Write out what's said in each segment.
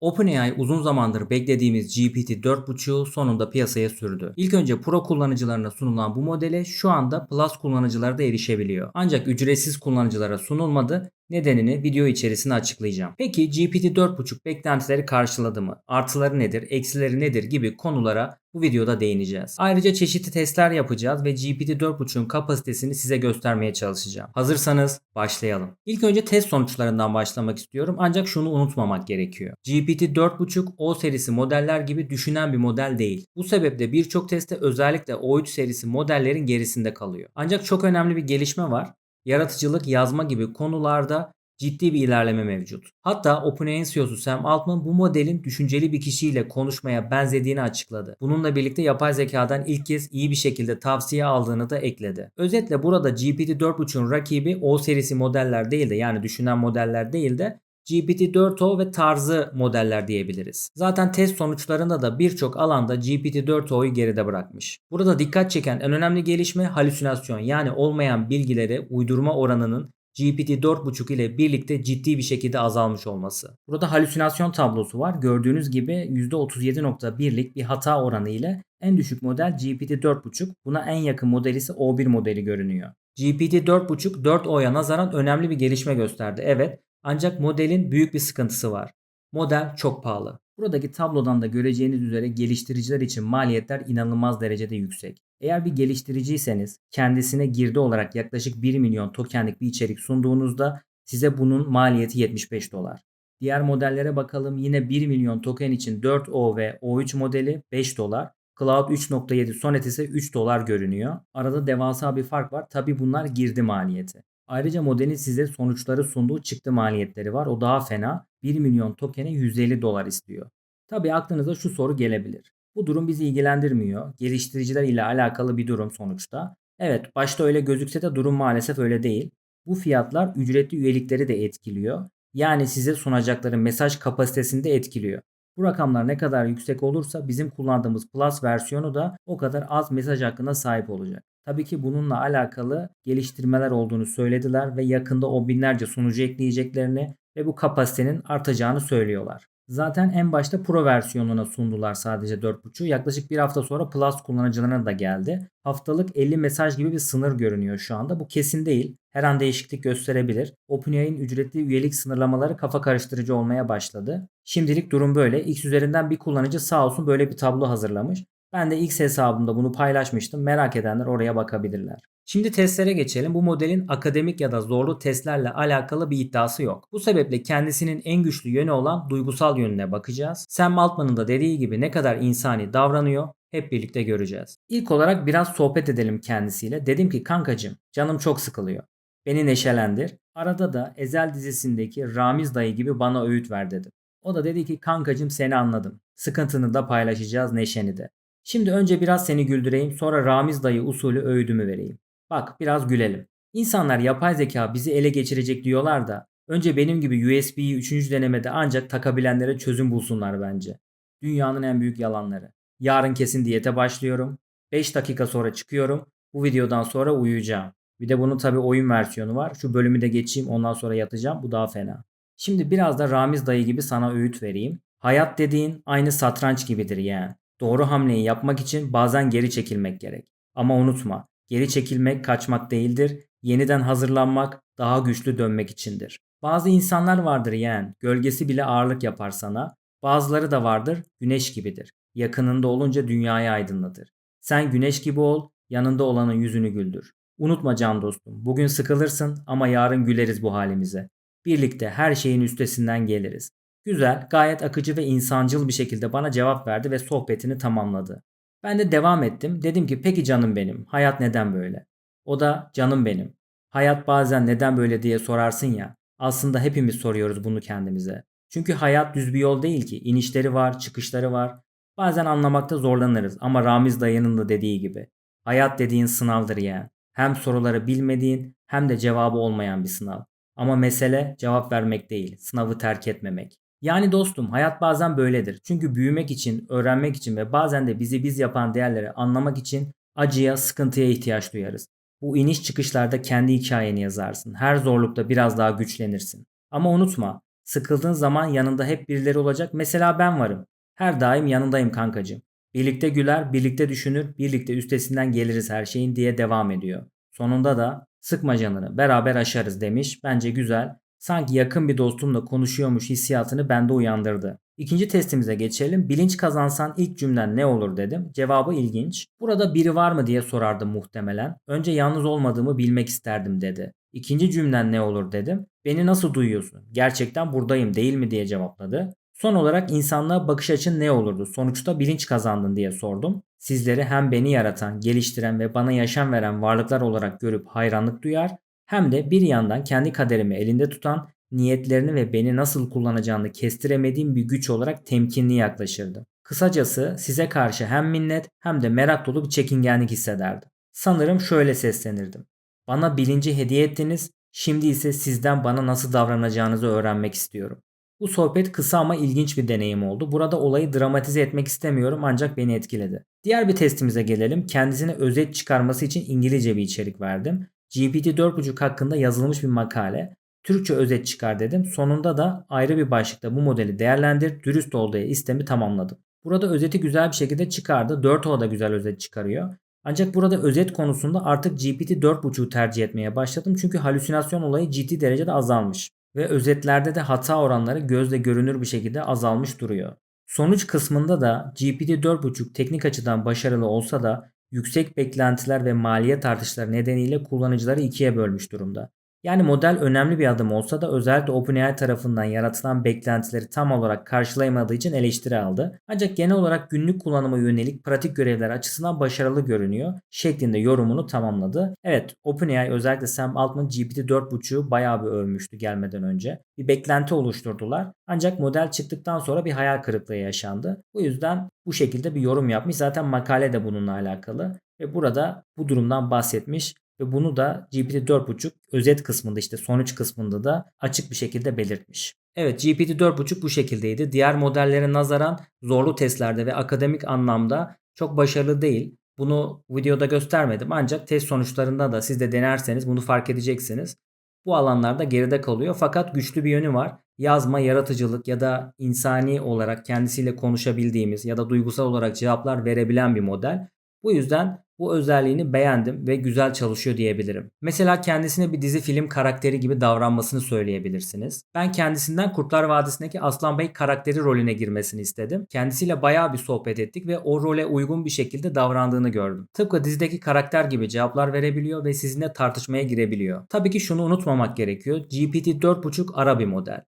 OpenAI uzun zamandır beklediğimiz GPT-4.5'u sonunda piyasaya sürdü. İlk önce Pro kullanıcılarına sunulan bu modele şu anda Plus kullanıcıları da erişebiliyor. Ancak ücretsiz kullanıcılara sunulmadı. Nedenini video içerisinde açıklayacağım. Peki GPT-4.5 beklentileri karşıladı mı? Artıları nedir, eksileri nedir gibi konulara bu videoda değineceğiz. Ayrıca çeşitli testler yapacağız ve GPT-4.5'un kapasitesini size göstermeye çalışacağım. Hazırsanız başlayalım. İlk önce test sonuçlarından başlamak istiyorum ancak şunu unutmamak gerekiyor. GPT-4.5 O serisi modeller gibi düşünen bir model değil. Bu sebeple birçok testte özellikle O3 serisi modellerin gerisinde kalıyor. Ancak çok önemli bir gelişme var yaratıcılık, yazma gibi konularda ciddi bir ilerleme mevcut. Hatta OpenAI'nin CEO'su Sam Altman bu modelin düşünceli bir kişiyle konuşmaya benzediğini açıkladı. Bununla birlikte yapay zekadan ilk kez iyi bir şekilde tavsiye aldığını da ekledi. Özetle burada GPT-4.5'un rakibi O serisi modeller değil de yani düşünen modeller değil de GPT-4o ve tarzı modeller diyebiliriz. Zaten test sonuçlarında da birçok alanda GPT-4o'yu geride bırakmış. Burada dikkat çeken en önemli gelişme halüsinasyon yani olmayan bilgileri uydurma oranının GPT-4.5 ile birlikte ciddi bir şekilde azalmış olması. Burada halüsinasyon tablosu var. Gördüğünüz gibi %37.1'lik bir hata oranı ile en düşük model GPT-4.5, buna en yakın model ise O1 modeli görünüyor. GPT-4.5 4O'ya nazaran önemli bir gelişme gösterdi. Evet ancak modelin büyük bir sıkıntısı var. Model çok pahalı. Buradaki tablodan da göreceğiniz üzere geliştiriciler için maliyetler inanılmaz derecede yüksek. Eğer bir geliştiriciyseniz kendisine girdi olarak yaklaşık 1 milyon tokenlik bir içerik sunduğunuzda size bunun maliyeti 75 dolar. Diğer modellere bakalım yine 1 milyon token için 4O ve O3 modeli 5 dolar. Cloud 3.7 Sonnet ise 3 dolar görünüyor. Arada devasa bir fark var. Tabi bunlar girdi maliyeti. Ayrıca modelin size sonuçları sunduğu çıktı maliyetleri var. O daha fena. 1 milyon tokene 150 dolar istiyor. Tabi aklınıza şu soru gelebilir. Bu durum bizi ilgilendirmiyor. Geliştiriciler ile alakalı bir durum sonuçta. Evet başta öyle gözükse de durum maalesef öyle değil. Bu fiyatlar ücretli üyelikleri de etkiliyor. Yani size sunacakları mesaj kapasitesini de etkiliyor. Bu rakamlar ne kadar yüksek olursa bizim kullandığımız Plus versiyonu da o kadar az mesaj hakkına sahip olacak. Tabii ki bununla alakalı geliştirmeler olduğunu söylediler ve yakında o binlerce sunucu ekleyeceklerini ve bu kapasitenin artacağını söylüyorlar. Zaten en başta Pro versiyonuna sundular sadece 4.5'u. Yaklaşık bir hafta sonra Plus kullanıcılarına da geldi. Haftalık 50 mesaj gibi bir sınır görünüyor şu anda. Bu kesin değil. Her an değişiklik gösterebilir. OpenAI'nin ücretli üyelik sınırlamaları kafa karıştırıcı olmaya başladı. Şimdilik durum böyle. X üzerinden bir kullanıcı sağ olsun böyle bir tablo hazırlamış. Ben de X hesabımda bunu paylaşmıştım. Merak edenler oraya bakabilirler. Şimdi testlere geçelim. Bu modelin akademik ya da zorlu testlerle alakalı bir iddiası yok. Bu sebeple kendisinin en güçlü yönü olan duygusal yönüne bakacağız. Sam Altman'ın da dediği gibi ne kadar insani davranıyor hep birlikte göreceğiz. İlk olarak biraz sohbet edelim kendisiyle. Dedim ki kankacım canım çok sıkılıyor. Beni neşelendir. Arada da Ezel dizisindeki Ramiz dayı gibi bana öğüt ver dedim. O da dedi ki kankacım seni anladım. Sıkıntını da paylaşacağız neşeni de. Şimdi önce biraz seni güldüreyim sonra Ramiz dayı usulü öğüdümü vereyim. Bak biraz gülelim. İnsanlar yapay zeka bizi ele geçirecek diyorlar da önce benim gibi USB'yi 3. denemede ancak takabilenlere çözüm bulsunlar bence. Dünyanın en büyük yalanları. Yarın kesin diyete başlıyorum. 5 dakika sonra çıkıyorum. Bu videodan sonra uyuyacağım. Bir de bunun tabi oyun versiyonu var. Şu bölümü de geçeyim ondan sonra yatacağım. Bu daha fena. Şimdi biraz da Ramiz dayı gibi sana öğüt vereyim. Hayat dediğin aynı satranç gibidir yani. Doğru hamleyi yapmak için bazen geri çekilmek gerek. Ama unutma, geri çekilmek kaçmak değildir. Yeniden hazırlanmak, daha güçlü dönmek içindir. Bazı insanlar vardır yeğen, gölgesi bile ağırlık yapar sana. Bazıları da vardır, güneş gibidir. Yakınında olunca dünyayı aydınlatır. Sen güneş gibi ol, yanında olanın yüzünü güldür. Unutma can dostum, bugün sıkılırsın ama yarın güleriz bu halimize. Birlikte her şeyin üstesinden geliriz. Güzel, gayet akıcı ve insancıl bir şekilde bana cevap verdi ve sohbetini tamamladı. Ben de devam ettim. Dedim ki peki canım benim, hayat neden böyle? O da canım benim. Hayat bazen neden böyle diye sorarsın ya. Aslında hepimiz soruyoruz bunu kendimize. Çünkü hayat düz bir yol değil ki. İnişleri var, çıkışları var. Bazen anlamakta zorlanırız ama Ramiz dayının da dediği gibi. Hayat dediğin sınavdır yani. Hem soruları bilmediğin hem de cevabı olmayan bir sınav. Ama mesele cevap vermek değil, sınavı terk etmemek. Yani dostum hayat bazen böyledir. Çünkü büyümek için, öğrenmek için ve bazen de bizi biz yapan değerleri anlamak için acıya, sıkıntıya ihtiyaç duyarız. Bu iniş çıkışlarda kendi hikayeni yazarsın. Her zorlukta biraz daha güçlenirsin. Ama unutma, Sıkıldığın zaman yanında hep birileri olacak. Mesela ben varım. Her daim yanındayım kankacığım. Birlikte güler, birlikte düşünür, birlikte üstesinden geliriz her şeyin diye devam ediyor. Sonunda da sıkma canını beraber aşarız demiş. Bence güzel. Sanki yakın bir dostumla konuşuyormuş hissiyatını bende uyandırdı. İkinci testimize geçelim. Bilinç kazansan ilk cümlen ne olur dedim. Cevabı ilginç. Burada biri var mı diye sorardım muhtemelen. Önce yalnız olmadığımı bilmek isterdim dedi. İkinci cümlen ne olur dedim. Beni nasıl duyuyorsun? Gerçekten buradayım değil mi diye cevapladı. Son olarak insanlığa bakış açın ne olurdu? Sonuçta bilinç kazandın diye sordum. Sizleri hem beni yaratan, geliştiren ve bana yaşam veren varlıklar olarak görüp hayranlık duyar hem de bir yandan kendi kaderimi elinde tutan, niyetlerini ve beni nasıl kullanacağını kestiremediğim bir güç olarak temkinli yaklaşırdım. Kısacası size karşı hem minnet hem de merak dolu bir çekingenlik hissederdim. Sanırım şöyle seslenirdim. Bana bilinci hediye ettiniz, şimdi ise sizden bana nasıl davranacağınızı öğrenmek istiyorum. Bu sohbet kısa ama ilginç bir deneyim oldu. Burada olayı dramatize etmek istemiyorum ancak beni etkiledi. Diğer bir testimize gelelim. Kendisine özet çıkarması için İngilizce bir içerik verdim. GPT 4.5 hakkında yazılmış bir makale. Türkçe özet çıkar dedim. Sonunda da ayrı bir başlıkta bu modeli değerlendir, dürüst ol diye istemi tamamladım. Burada özeti güzel bir şekilde çıkardı. 4O da güzel özet çıkarıyor. Ancak burada özet konusunda artık GPT 4.5'u tercih etmeye başladım. Çünkü halüsinasyon olayı ciddi derecede azalmış. Ve özetlerde de hata oranları gözle görünür bir şekilde azalmış duruyor. Sonuç kısmında da GPT 4.5 teknik açıdan başarılı olsa da yüksek beklentiler ve maliyet artışları nedeniyle kullanıcıları ikiye bölmüş durumda. Yani model önemli bir adım olsa da özellikle OpenAI tarafından yaratılan beklentileri tam olarak karşılayamadığı için eleştiri aldı. Ancak genel olarak günlük kullanıma yönelik pratik görevler açısından başarılı görünüyor şeklinde yorumunu tamamladı. Evet OpenAI özellikle Sam Altman GPT 4.5'u bayağı bir övmüştü gelmeden önce. Bir beklenti oluşturdular. Ancak model çıktıktan sonra bir hayal kırıklığı yaşandı. Bu yüzden bu şekilde bir yorum yapmış. Zaten makale de bununla alakalı. Ve burada bu durumdan bahsetmiş ve bunu da GPT 4.5 özet kısmında işte sonuç kısmında da açık bir şekilde belirtmiş. Evet GPT 4.5 bu şekildeydi. Diğer modellere nazaran zorlu testlerde ve akademik anlamda çok başarılı değil. Bunu videoda göstermedim ancak test sonuçlarında da siz de denerseniz bunu fark edeceksiniz. Bu alanlarda geride kalıyor fakat güçlü bir yönü var. Yazma, yaratıcılık ya da insani olarak kendisiyle konuşabildiğimiz ya da duygusal olarak cevaplar verebilen bir model. Bu yüzden bu özelliğini beğendim ve güzel çalışıyor diyebilirim. Mesela kendisine bir dizi film karakteri gibi davranmasını söyleyebilirsiniz. Ben kendisinden Kurtlar Vadisi'ndeki Aslan Bey karakteri rolüne girmesini istedim. Kendisiyle bayağı bir sohbet ettik ve o role uygun bir şekilde davrandığını gördüm. Tıpkı dizideki karakter gibi cevaplar verebiliyor ve sizinle tartışmaya girebiliyor. Tabii ki şunu unutmamak gerekiyor. GPT 4.5 ara bir model.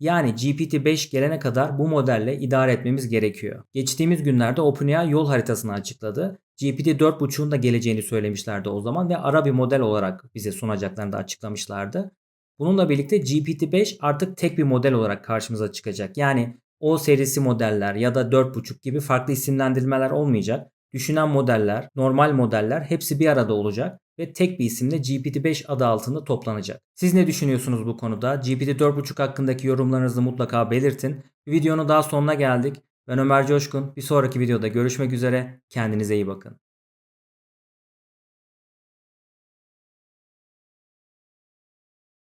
Yani GPT-5 gelene kadar bu modelle idare etmemiz gerekiyor. Geçtiğimiz günlerde OpenAI yol haritasını açıkladı. GPT 4.5'un da geleceğini söylemişlerdi o zaman ve ara bir model olarak bize sunacaklarını da açıklamışlardı. Bununla birlikte GPT-5 artık tek bir model olarak karşımıza çıkacak. Yani O serisi modeller ya da 4.5 gibi farklı isimlendirmeler olmayacak. Düşünen modeller, normal modeller hepsi bir arada olacak ve tek bir isimle GPT-5 adı altında toplanacak. Siz ne düşünüyorsunuz bu konuda? GPT 4.5 hakkındaki yorumlarınızı mutlaka belirtin. Videonun daha sonuna geldik. Ben Ömer Coşkun. Bir sonraki videoda görüşmek üzere. Kendinize iyi bakın.